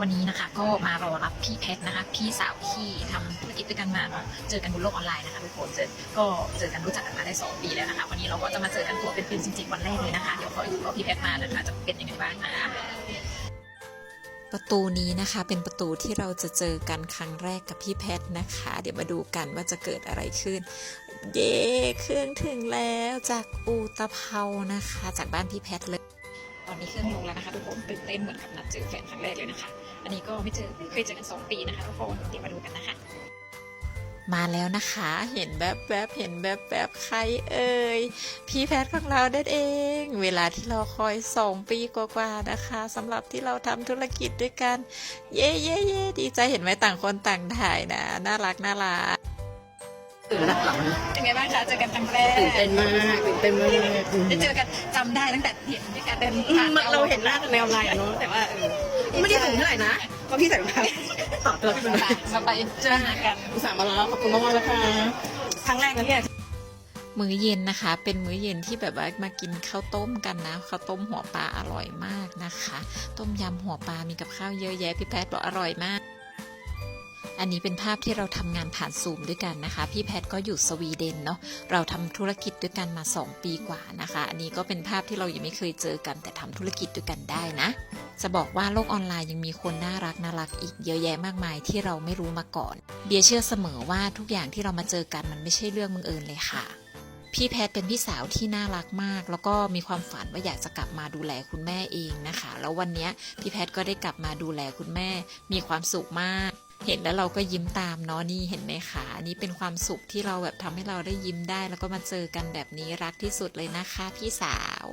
วันนี้นะคะก็มารอรับพี่เพชรนะคะ พี่สาวที่ทำธุรกิจด้วยกันมาเนาะเจอกันบนโลกออนไลน์นะคะทุกคนเจอก็เจอกันรู้จักกันมาได้สองปีแล้วนะคะ วันนี้เราก็จะมาเจอกันตัวเป็นๆจริงๆวันแรกเลยนะคะ เดี๋ยวขอดูว่าพี่เพชรมานะคะจะเป็นยังไงบ้างนะประตูนี้นะคะเป็นประตูที่เราจะเจอกันครั้งแรกกับพี่แพทนะคะ เดี๋ยวมาดูกันว่าจะเกิดอะไรขึ้น เย้เครื่องถึงแล้วจากอูตะเภานะคะ จากบ้านพี่แพทเลย ตอนนี้เครื่องลงแล้วนะคะทุกคนตื่นเต้นเหมือนกับนัดเจอแฟนครั้งแรกเลยนะคะ อันนี้ก็ไม่เจอเคยเจอกันสองปีนะคะทุกคนเดี๋ยวมาดูกันนะคะ มาแล้วนะคะ เห็นแบบแบบเห็นแบบแบบใครเอ่ยพี่แพทย์ของเราเด็ดเอง เวลาที่เราคอยสองปีกว่าๆนะคะสำหรับที่เราทำธุรกิจด้วยกัน เย้เย้เย้ดีใจเห็นไหมต่างคนต่างถ่ายนะ น่ารักน่ารัก ตื่นหลับหลังเป็นไงบ้างคะเจอกันครั้งแรกตื่นเต้นมากตื่นเต้นมากอืมได้เจอกันจำได้ตั้งแต่เห็นด้วยกันเดินผ่านเราเห็นหน้ากันในออนไลน์อะเนาะแต่ว่าเออไม่ได้สูงเท่าไหร่นะเพราะพี่ใส่รองเท้าต่อตัวขึ้นมามาไปเจอหากันอุตส่าห์มาแล้วขอบคุณมากๆนะคะครั้งแรกนะเนี่ยมื้อเย็นนะคะ เป็นมื้อเย็นที่แบบว่ามากินข้าวต้มกันนะข้าวต้มหัวปลาอร่อยมากนะคะ ต้มยำหัวปลามีกับข้าวเยอะแยะพี่แพทย์บอกอร่อยมาก อันนี้เป็นภาพที่เราทำงานผ่านซูมด้วยกันนะคะ พี่แพทย์ก็อยู่สวีเดนเนาะเราทำธุรกิจด้วยกันมา 2 ปีกว่านะคะ อันนี้ก็เป็นภาพที่เรายังไม่เคยเจอกัน แต่ทำธุรกิจด้วยกันได้นะ จะบอกว่าโลกออนไลน์ยังมีคนน่ารักน่ารักอีกเยอะแยะมากมายที่เราไม่รู้มาก่อน เบียเชื่อเสมอว่าทุกอย่างที่เรามาเจอกันมันไม่ใช่เรื่องบังเอิญเลยค่ะพี่แพทย์เป็นพี่สาวที่น่ารักมาก แล้วก็มีความฝันว่าอยากจะกลับมาดูแลคุณแม่เองนะคะ แล้ววันนี้พี่แพทย์ก็ได้กลับมาดูแลคุณแม่ มีความสุขมาก เห็นแล้วเราก็ยิ้มตามเนาะนี่เห็นไหมคะอันนี้เป็นความสุขที่เราแบบทำให้เราได้ยิ้มได้ แล้วก็มาเจอกันแบบนี้รักที่สุดเลยนะคะ พี่สาว